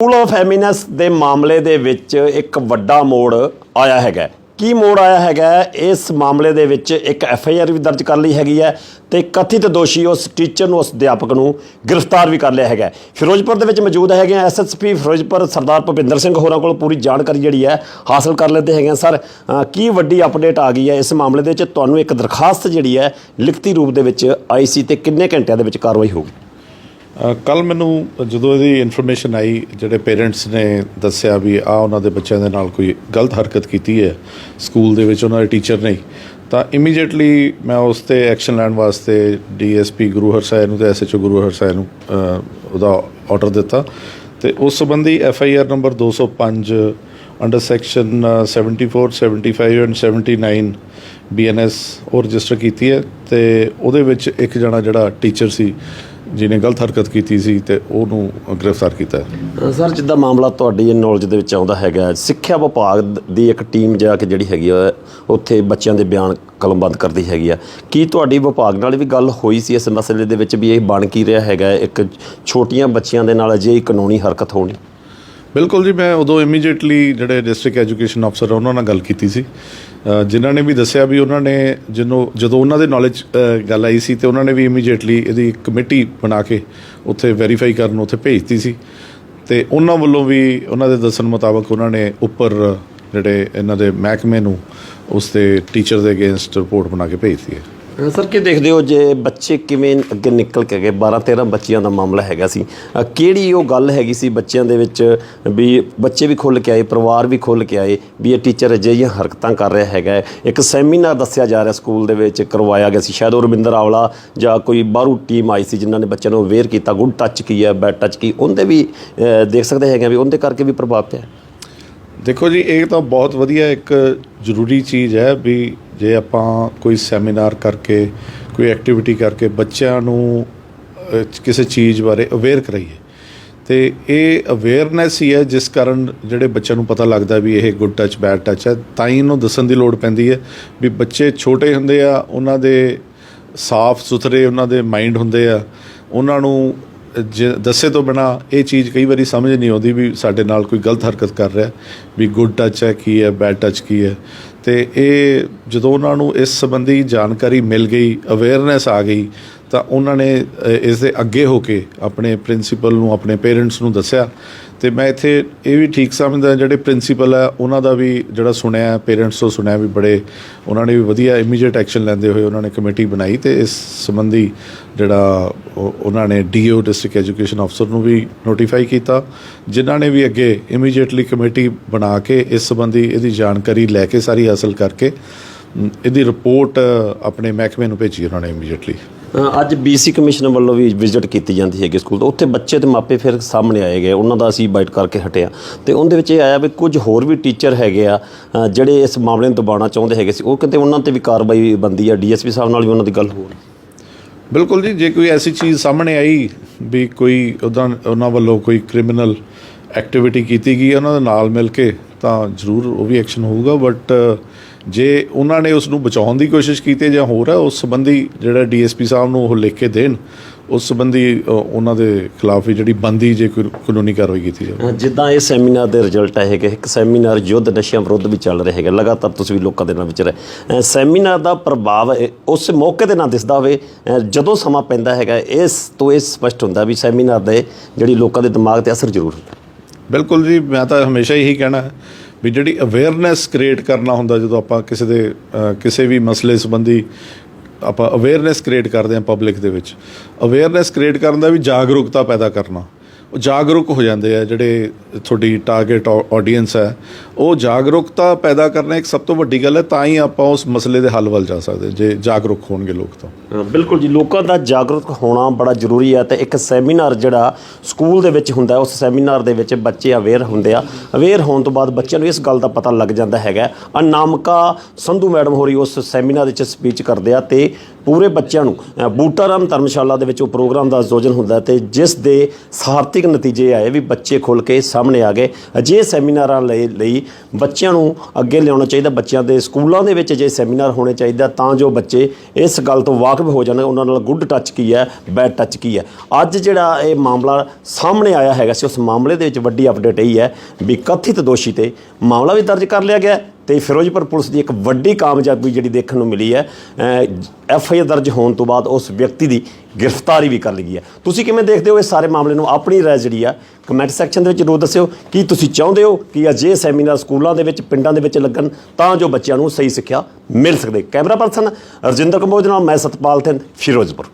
School of ਫੈਮਿਨਸ ਦੇ ਮਾਮਲੇ ਦੇ ਵਿੱਚ ਇੱਕ ਵੱਡਾ ਮੋੜ ਆਇਆ ਹੈਗਾ ਕੀ ਮੋੜ ਆਇਆ ਹੈਗਾ ਇਸ ਮਾਮਲੇ ਦੇ ਵਿੱਚ ਇੱਕ ਐਫ ਆਈ ਆਰ ਵੀ ਦਰਜ ਕਰ ਲਈ ਹੈਗੀ ਹੈ ਤੇ ਕਥਿਤ ਦੋਸ਼ੀ ਉਸ ਟੀਚਰ ਨੂੰ, ਉਸ ਅਧਿਆਪਕ ਨੂੰ ਗ੍ਰਿਫਤਾਰ ਵੀ ਕਰ ਲਿਆ ਹੈਗਾ ਫਿਰੋਜ਼ਪੁਰ ਦੇ ਵਿੱਚ ਮੌਜੂਦ ਹੈਗੇ ਆ ਪੀ ਫਿਰੋਜ਼ਪੁਰ ਸਰਦਾਰ ਭੁਪਿੰਦਰ ਸਿੰਘ ਹੋਰਾਂ ਕੋਲ ਪੂਰੀ ਜਾਣਕਾਰੀ ਜਿਹੜੀ ਹੈ ਹਾਸਲ ਕਰ ਲੈਂਦੇ ਹੈਗੇ ਆ। ਸਰ ਕੀ ਵੱਡੀ ਅਪਡੇਟ ਆ ਗਈ ਹੈ ਇਸ ਮਾਮਲੇ ਦੇ ਵਿੱਚ? ਤੁਹਾਨੂੰ ਇੱਕ ਦਰਖਾਸਤ ਜਿਹੜੀ ਹੈ ਲਿਖਤੀ ਰੂਪ ਦੇ ਵਿੱਚ ਆਈ ਸੀ ਤੇ ਕਿੰਨੇ ਘੰਟਿਆਂ ਦੇ ਵਿੱਚ ਕਾਰਵਾਈ ਹੋਊਗੀ? ਕੱਲ ਮੈਨੂੰ ਜਦੋਂ ਇਹਦੀ ਇਨਫੋਰਮੇਸ਼ਨ ਆਈ, ਜਿਹੜੇ ਪੇਰੈਂਟਸ ਨੇ ਦੱਸਿਆ ਵੀ ਆ ਉਹਨਾਂ ਦੇ ਬੱਚਿਆਂ ਦੇ ਨਾਲ ਕੋਈ ਗਲਤ ਹਰਕਤ ਕੀਤੀ ਹੈ ਸਕੂਲ ਦੇ ਵਿੱਚ ਉਹਨਾਂ ਦੇ ਟੀਚਰ ਨੇ, ਤਾਂ ਇਮੀਡੀਏਟਲੀ ਮੈਂ ਉਸ ਤੇ ਐਕਸ਼ਨ ਲੈਣ ਵਾਸਤੇ ਡੀਐਸਪੀ ਗੁਰੂ ਸਾਹਿਬ ਨੂੰ ਤੇ ਐਸਐਚਓ ਗੁਰੂ ਸਾਹਿਬ ਨੂੰ ਉਹਦਾ ਆਰਡਰ ਦਿੱਤਾ। ਤੇ ਉਸ ਸੰਬੰਧੀ FIR number 205 under section 74 75 and 79 BNS ਉਹ ਰਜਿਸਟਰ ਕੀਤੀ ਹੈ। ਤੇ ਉਹਦੇ ਵਿੱਚ ਇੱਕ ਜਣਾ ਜਿਹੜਾ ਟੀਚਰ ਸੀ ਜਿਹਨੇ ਗਲਤ ਹਰਕਤ ਕੀਤੀ ਸੀ ਤੇ ਉਹਨੂੰ ਗ੍ਰਿਫਤਾਰ ਕੀਤਾ ਸਰ ਜਿੱਦਾਂ ਮਾਮਲਾ ਤੁਹਾਡੀ ਨੌਲੇਜ ਦੇ ਵਿੱਚ ਆਉਂਦਾ ਹੈਗਾ ਸਿੱਖਿਆ ਵਿਭਾਗ ਦੀ ਇੱਕ ਟੀਮ ਜਾ ਕੇ ਜਿਹੜੀ ਹੈਗੀ ਆ ਉੱਥੇ ਬੱਚਿਆਂ ਦੇ ਬਿਆਨ ਕਲਮਬੰਦ ਕਰਦੀ ਹੈਗੀ ਆ। ਕੀ ਤੁਹਾਡੀ ਵਿਭਾਗ ਨਾਲ ਵੀ ਗੱਲ ਹੋਈ ਸੀ ਇਸ ਮਸਲੇ ਦੇ ਵਿੱਚ ਵੀ ਇਹ ਬਣ ਕੀ ਰਿਹਾ ਹੈਗਾ ਇੱਕ ਛੋਟੀਆਂ ਬੱਚਿਆਂ ਦੇ ਨਾਲ ਅਜਿਹੀ ਕਾਨੂੰਨੀ ਹਰਕਤ ਹੋਣੀ? ਬਿਲਕੁਲ ਜੀ ਮੈਂ ਉਦੋਂ ਇਮੀਡੀਏਟਲੀ ਜਿਹੜੇ ਡਿਸਟ੍ਰਿਕਟ ਐਜੂਕੇਸ਼ਨ ਅਫਸਰ ਉਹਨਾਂ ਨਾਲ ਗੱਲ ਕੀਤੀ ਸੀ। ਜਿਨ੍ਹਾਂ ਨੇ ਵੀ ਦੱਸਿਆ ਵੀ ਉਹਨਾਂ ਨੇ ਜਿਹਨੂੰ ਜਦੋਂ ਉਹਨਾਂ ਦੇ ਨੌਲੇਜ ਗੱਲ ਆਈ ਸੀ ਤੇ ਉਹਨਾਂ ਨੇ ਵੀ ਇਮੀਡੀਏਟਲੀ ਇਹਦੀ ਕਮੇਟੀ ਬਣਾ ਕੇ ਉੱਥੇ ਵੈਰੀਫਾਈ ਕਰਨ ਉੱਥੇ ਭੇਜਤੀ ਸੀ। ਤੇ ਉਹਨਾਂ ਵੱਲੋਂ ਵੀ ਉਹਨਾਂ ਦੇ ਦੱਸਣ ਮੁਤਾਬਕ ਉਹਨਾਂ ਨੇ ਉੱਪਰ ਜਿਹੜੇ ਇਹਨਾਂ ਦੇ ਮਹਿਕਮੇ ਨੂੰ ਉਸ ਦੇ ਟੀਚਰ ਦੇ ਅਗੇਂਸਟ ਰਿਪੋਰਟ ਬਣਾ ਕੇ ਭੇਜਤੀ ਹੈ। ਸਰ ਕੀ ਦੇਖਦੇ ਹੋ ਜੇ ਬੱਚੇ ਕਿਵੇਂ ਅੱਗੇ ਨਿਕਲ ਕੇ ਗਏ? 12 13 ਬੱਚਿਆਂ ਦਾ ਮਾਮਲਾ ਹੈਗਾ ਸੀ। ਅ, ਕਿਹੜੀ ਉਹ ਗੱਲ ਹੈਗੀ ਸੀ ਬੱਚਿਆਂ ਦੇ ਵਿੱਚ ਵੀ ਬੱਚੇ ਵੀ ਖੁੱਲ ਕੇ ਆਏ ਪਰਿਵਾਰ ਵੀ ਖੁੱਲ ਕੇ ਆਏ ਵੀ ਇਹ ਟੀਚਰ ਅਜਿਹੀਆਂ ਹਰਕਤਾਂ ਕਰ ਰਿਹਾ ਹੈਗਾ ਹੈ। ਇੱਕ ਸੈਮੀਨਾਰ ਦੱਸਿਆ ਜਾ ਰਿਹਾ ਸਕੂਲ ਦੇ ਵਿੱਚ ਕਰਵਾਇਆ ਗਿਆ ਸੀ। ਸ਼ਾਇਦ ਉਹ ਰਵਿੰਦਰ ਆਵਲਾ ਜਾਂ ਕੋਈ ਬਾਹਰੋਂ ਟੀਮ ਆਈ ਸੀ ਜਿਨ੍ਹਾਂ ਨੇ ਬੱਚਿਆਂ ਨੂੰ ਅਵੇਅਰ ਕੀਤਾ ਗੁੱਡ ਟੱਚ ਕੀ ਹੈ ਬੈਡ ਟੱਚ ਕੀ ਉਹਦੇ ਵੀ ਅ, ਦੇਖ ਸਕਦੇ ਹੈਗੇ ਆ ਵੀ ਉਹਦੇ ਕਰਕੇ ਵੀ ਪ੍ਰਭਾਵ ਪਿਆ ਦੇਖੋ ਜੀ, ਇਹ ਤਾਂ ਬਹੁਤ ਵਧੀਆ ਇੱਕ ਜ਼ਰੂਰੀ ਚੀਜ਼ ਹੈ ਵੀ ਜੇ ਆਪਾਂ ਕੋਈ ਸੈਮੀਨਾਰ ਕਰਕੇ, ਕੋਈ ਐਕਟੀਵਿਟੀ ਕਰਕੇ ਬੱਚਿਆਂ ਨੂੰ ਕਿਸੇ ਚੀਜ਼ ਬਾਰੇ ਅਵੇਅਰ ਕਰਾਈਏ। ਤੇ ਇਹ ਅਵੇਅਰਨੈਸ ਹੀ ਹੈ ਜਿਸ ਕਾਰਨ ਜਿਹੜੇ ਬੱਚਿਆਂ ਨੂੰ ਪਤਾ ਲੱਗਦਾ ਵੀ ਇਹ ਗੁੱਡ ਟੱਚ ਬੈਡ ਟੱਚ ਹੈ, ਤਾਂ ਹੀ ਇਹਨੂੰ ਦੱਸਣ ਦੀ ਲੋੜ ਪੈਂਦੀ ਹੈ ਵੀ ਬੱਚੇ ਛੋਟੇ ਹੁੰਦੇ ਆ, ਉਹਨਾਂ ਦੇ ਸਾਫ਼ ਸੁਥਰੇ ਉਹਨਾਂ ਦੇ ਮਾਈਂਡ ਹੁੰਦੇ ਆ, ਉਹਨਾਂ ਨੂੰ ਦੱਸੇ ਤੋਂ ਬਿਨਾ ਇਹ ਚੀਜ਼ ਕਈ ਵਾਰੀ ਸਮਝ ਨਹੀਂ ਆਉਂਦੀ ਵੀ ਸਾਡੇ ਨਾਲ ਕੋਈ ਗਲਤ ਹਰਕਤ ਕਰ ਰਿਹਾ, ਵੀ ਗੁੱਡ ਟੱਚ ਹੈ, ਕੀ ਹੈ ਬੈਡ ਟੱਚ ਕੀ ਹੈ। ਤੇ ਇਹ ਜਦੋਂ ਉਹਨਾਂ ਨੂੰ ਇਸ ਸੰਬੰਧੀ ਜਾਣਕਾਰੀ ਮਿਲ ਗਈ ਅਵੇਅਰਨੈਸ ਆ ਗਈ ਤਾਂ ਉਹਨਾਂ ਨੇ ਇਸ ਦੇ ਅੱਗੇ ਹੋ ਕੇ ਆਪਣੇ ਪ੍ਰਿੰਸੀਪਲ ਨੂੰ, ਆਪਣੇ ਪੇਰੈਂਟਸ ਨੂੰ ਦੱਸਿਆ। ਤੇ ਮੈਂ ਇੱਥੇ ਇਹ ਵੀ ਠੀਕ ਸਮਝਦਾ, ਜਿਹੜੇ ਪ੍ਰਿੰਸੀਪਲ ਆ, ਉਹਨਾਂ ਦਾ ਵੀ ਜਿਹੜਾ ਸੁਣਿਆ, ਪੇਰੈਂਟਸ ਤੋਂ ਸੁਣਿਆ ਵੀ ਬੜੇ, ਉਹਨਾਂ ਨੇ ਵੀ ਵਧੀਆ ਇਮੀਡੀਏਟ ਐਕਸ਼ਨ ਲੈਂਦੇ ਹੋਏ ਉਹਨਾਂ ਨੇ ਕਮੇਟੀ ਬਣਾਈ ਤੇ ਇਸ ਸੰਬੰਧੀ ਜਿਹੜਾ ਉਹਨਾਂ ਨੇ ਡੀਓ ਡਿਸਟ੍ਰਿਕਟ ਐਜੂਕੇਸ਼ਨ ਅਫਸਰ ਨੂੰ ਵੀ ਨੋਟੀਫਾਈ ਕੀਤਾ, ਜਿਨ੍ਹਾਂ ਨੇ ਵੀ ਅੱਗੇ ਇਮੀਡੀਏਟਲੀ ਕਮੇਟੀ ਬਣਾ ਕੇ ਇਸ ਸੰਬੰਧੀ ਇਹਦੀ ਜਾਣਕਾਰੀ ਲੈ ਕੇ ਸਾਰੀ ਹਾਸਲ ਕਰਕੇ ਇਹਦੀ ਰਿਪੋਰਟ ਆਪਣੇ ਮਹਿਕਮੇ ਨੂੰ ਭੇਜੀ ਉਹਨਾਂ ਨੇ ਇਮੀਡੀਏਟਲੀ ਅੱਜ ਬੀਸੀ ਕਮਿਸ਼ਨ ਵੱਲੋਂ ਵੀ ਵਿਜ਼ਿਟ ਕੀਤੀ ਜਾਂਦੀ ਹੈਗੀ ਸਕੂਲ ਤੋਂ। ਉੱਥੇ ਬੱਚੇ ਤੇ ਮਾਪੇ ਫਿਰ ਸਾਹਮਣੇ ਆਏ ਗਏ। ਉਹਨਾਂ ਦਾ ਅਸੀਂ ਬਾਈਟ ਕਰਕੇ ਹਟਿਆ ਤੇ ਉਹਦੇ ਵਿੱਚ ਇਹ ਆਇਆ ਵੀ ਕੁਝ ਹੋਰ ਵੀ ਟੀਚਰ ਹੈਗੇ ਆ ਅ, ਜਿਹੜੇ ਇਸ ਮਾਮਲੇ ਨੂੰ ਦਬਾਉਣਾ ਚਾਹੁੰਦੇ ਹੈਗੇ ਸੀ ਉਹ ਕਹਿੰਦੇ ਉਹਨਾਂ ਤੇ ਵੀ ਕਾਰਵਾਈ ਬੰਦੀ ਆ? ਡੀਐਸਪੀ ਸਾਹਿਬ ਨਾਲ ਵੀ ਉਹਨਾਂ ਦੀ ਗੱਲ ਹੋ ਰਹੀ ਬਿਲਕੁਲ ਜੀ ਜੇ ਕੋਈ ਐਸੀ ਚੀਜ਼ ਸਾਹਮਣੇ ਆਈ ਵੀ ਕੋਈ ਉਦਾਂ ਉਹਨਾਂ ਵੱਲੋਂ ਕੋਈ ਕ੍ਰਿਮੀਨਲ ਐਕਟੀਵਿਟੀ ਕੀਤੀ ਗਈ ਹੈ ਉਹਨਾਂ ਦੇ ਨਾਲ ਮਿਲ ਕੇ ਤਾਂ ਜ਼ਰੂਰ ਉਹ ਵੀ ਐਕਸ਼ਨ ਹੋਊਗਾ ਬਟ ਜੇ ਉਹਨਾਂ ਨੇ ਉਸ ਨੂੰ ਬਚਾਉਣ ਦੀ ਕੋਸ਼ਿਸ਼ ਕੀਤੀ ਜਾਂ ਹੋਰ ਹੈ, ਉਸ ਸੰਬੰਧੀ ਜਿਹੜਾ ਡੀਐਸਪੀ ਸਾਹਿਬ ਨੂੰ ਉਹ ਲਿਖ ਕੇ ਦੇਣ, ਉਸ ਸੰਬੰਧੀ ਉਹਨਾਂ ਦੇ ਖਿਲਾਫ ਵੀ ਜਿਹੜੀ ਬੰਦੀ ਜੇ ਕੋਈ ਕਾਨੂੰਨੀ ਕਾਰਵਾਈ ਕੀਤੀ ਜਾਵੇ। ਜਿੱਦਾਂ ਇਹ ਸੈਮੀਨਾਰ ਦੇ ਰਿਜ਼ਲਟ ਆਏ ਹੈਗੇ, ਇੱਕ ਸੈਮੀਨਾਰ ਯੁੱਧ ਨਸ਼ਿਆਂ ਵਿਰੁੱਧ ਵੀ ਚੱਲ ਰਿਹਾ ਹੈਗਾ, ਲਗਾਤਾਰ ਤੁਸੀਂ ਵੀ ਲੋਕਾਂ ਦੇ ਨਾਲ ਵਿਚਰੇ ਸੈਮੀਨਾਰ ਦਾ ਪ੍ਰਭਾਵ ਉਸ ਮੌਕੇ ਤੇ ਨਾ ਦਿਸਦਾ ਹੋਵੇ ਜਦੋਂ ਸਮਾਂ ਪੈਂਦਾ ਹੈਗਾ, ਇਸ ਤੋਂ ਇਹ ਸਪਸ਼ਟ ਹੁੰਦਾ ਵੀ ਸੈਮੀਨਾਰ ਦੇ ਜਿਹੜੀ ਲੋਕਾਂ ਦੇ ਦਿਮਾਗ ਤੇ ਅਸਰ ਜ਼ਰੂਰ ਹੁੰਦਾ। ਬਿਲਕੁਲ ਜੀ, ਮੈਂ ਤਾਂ ਹਮੇਸ਼ਾ ਇਹੀ ਕਹਿਣਾ ਵੀ ਜਿਹੜੀ ਅਵੇਅਰਨੈਸ ਕ੍ਰੀਏਟ ਕਰਨਾ ਹੁੰਦਾ ਜਦੋਂ ਆਪਾਂ ਕਿਸੇ ਦੇ ਕਿਸੇ ਵੀ ਮਸਲੇ ਸੰਬੰਧੀ ਆਪਾਂ ਅਵੇਅਰਨੈਸ ਕ੍ਰੀਏਟ ਕਰਦੇ ਹਾਂ ਪਬਲਿਕ ਦੇ ਵਿੱਚ। ਅਵੇਅਰਨੈਸ ਕ੍ਰੀਏਟ ਕਰਨ ਦਾ ਵੀ ਜਾਗਰੂਕਤਾ ਪੈਦਾ ਕਰਨਾ। ਉਹ ਜਾਗਰੂਕ ਹੋ ਜਾਂਦੇ ਆ, ਜਿਹੜੇ ਤੁਹਾਡੀ ਟਾਰਗੇਟ ਆਡੀਅנס ਹੈ, ਉਹ ਜਾਗਰੂਕਤਾ ਪੈਦਾ ਕਰਨਾ ਇੱਕ ਸਭ ਤੋਂ ਵੱਡੀ ਗੱਲ ਹੈ, ਤਾਂ ਹੀ ਆਪਾਂ ਉਸ ਮਸਲੇ ਦੇ ਹੱਲ ਵੱਲ ਜਾ ਸਕਦੇ ਜੇ ਜਾਗਰੂਕ ਹੋਣਗੇ ਲੋਕ ਤਾਂ। ਬਿਲਕੁਲ ਜੀ, ਲੋਕਾਂ ਦਾ ਜਾਗਰੂਕ ਹੋਣਾ ਬੜਾ ਜ਼ਰੂਰੀ ਹੈ ਤੇ ਇੱਕ ਸੈਮੀਨਾਰ ਜਿਹੜਾ ਸਕੂਲ ਦੇ ਵਿੱਚ ਹੁੰਦਾ ਉਸ ਸੈਮੀਨਾਰ ਦੇ ਵਿੱਚ ਬੱਚੇ ਅਵੇਅਰ ਹੁੰਦੇ ਆ। ਅਵੇਅਰ ਹੋਣ ਤੋਂ ਬਾਅਦ ਬੱਚਿਆਂ ਨੂੰ ਇਸ ਗੱਲ ਦਾ ਪਤਾ ਲੱਗ ਜਾਂਦਾ ਹੈਗਾ ਅਨਾਮਕਾ ਸੰਧੂ ਮੈਡਮ ਹੋਰੀ ਉਸ ਸੈਮੀਨਾਰ ਵਿੱਚ ਸਪੀਚ ਕਰਦੇ ਆ ਤੇ ਪੂਰੇ ਬੱਚਿਆਂ ਨੂੰ ਅ, ਬੂਟਾ ਰਾਮ ਧਰਮਸ਼ਾਲਾ ਦੇ ਵਿੱਚ ਉਹ ਪ੍ਰੋਗਰਾਮ ਦਾ ਆਯੋਜਨ ਹੁੰਦਾ ਹੈ ਤੇ ਜਿਸ ਦੇ ਸਾਰਥਿਕ ਨਤੀਜੇ ਆਏ ਵੀ ਬੱਚੇ ਖੁੱਲ ਕੇ ਸਾਹਮਣੇ ਆ ਗਏ। ਅਜਿਹੇ ਸੈਮੀਨਾਰਾਂ ਲਈ ਲਈ ਬੱਚਿਆਂ ਨੂੰ ਅੱਗੇ ਲਿਆਉਣਾ ਚਾਹੀਦਾ ਬੱਚਿਆਂ ਦੇ ਸਕੂਲਾਂ ਦੇ ਵਿੱਚ ਜੇ ਸੈਮੀਨਾਰ ਹੋਣੇ ਚਾਹੀਦਾ ਤਾਂ ਜੋ ਬੱਚੇ ਇਸ ਗੱਲ ਤੋਂ ਵਾਕਿਫ ਹੋ ਜਾਣ ਉਹਨਾਂ ਨਾਲ ਗੁੱਡ ਟੱਚ ਕੀ ਹੈ ਬੈਡ ਟੱਚ ਕੀ ਹੈ। ਅੱਜ ਜਿਹੜਾ ਇਹ ਮਾਮਲਾ ਸਾਹਮਣੇ ਆਇਆ ਹੈਗਾ ਸੀ ਉਸ ਮਾਮਲੇ ਦੇ ਵਿੱਚ ਵੱਡੀ ਅਪਡੇਟ ਇਹ ਹੈ ਵੀ ਕਥਿਤ ਦੋਸ਼ੀ ਤੇ ਮਾਮਲਾ ਵੀ ਦਰਜ ਕਰ ਲਿਆ ਗਿਆ ਤੇ ਫਿਰੋਜ਼ਪੁਰ ਪੁਲਿਸ ਦੀ ਇੱਕ ਵੱਡੀ ਕਾਮਯਾਬੀ ਜਿਹੜੀ ਦੇਖਣ ਨੂੰ ਮਿਲੀ ਹੈ ਐਫ ਆਈ ਆਰ ਦਰਜ ਹੋਣ ਤੋਂ ਬਾਅਦ ਉਸ ਵਿਅਕਤੀ ਦੀ ਗ੍ਰਿਫਤਾਰੀ ਵੀ ਕਰ ਲਈ ਗਈ ਹੈ। ਤੁਸੀਂ ਕਿਵੇਂ ਦੇਖਦੇ ਹੋ ਇਹ ਸਾਰੇ ਮਾਮਲੇ ਨੂੰ? ਆਪਣੀ ਰਾਏ ਜਿਹੜੀ ਆ, ਕਮੈਂਟ ਸੈਕਸ਼ਨ ਦੇ ਵਿੱਚ ਜ਼ਰੂਰ ਦੱਸਿਓ। ਕੀ ਤੁਸੀਂ ਚਾਹੁੰਦੇ ਹੋ ਕਿ ਅਜੇ ਸੈਮੀਨਾਰ ਸਕੂਲਾਂ ਦੇ ਵਿੱਚ, ਪਿੰਡਾਂ ਦੇ ਵਿੱਚ ਲੱਗਣ ਤਾਂ ਜੋ ਬੱਚਿਆਂ ਨੂੰ ਸਹੀ ਸਿੱਖਿਆ ਮਿਲ ਸਕੇ? ਕੈਮਰਾ ਪਰਸਨ ਰਜਿੰਦਰ ਕੰਬੋਜ ਨਾਲ ਮੈਂ ਸਤਪਾਲ ਸਿੰਘ, ਫਿਰੋਜ਼ਪੁਰ।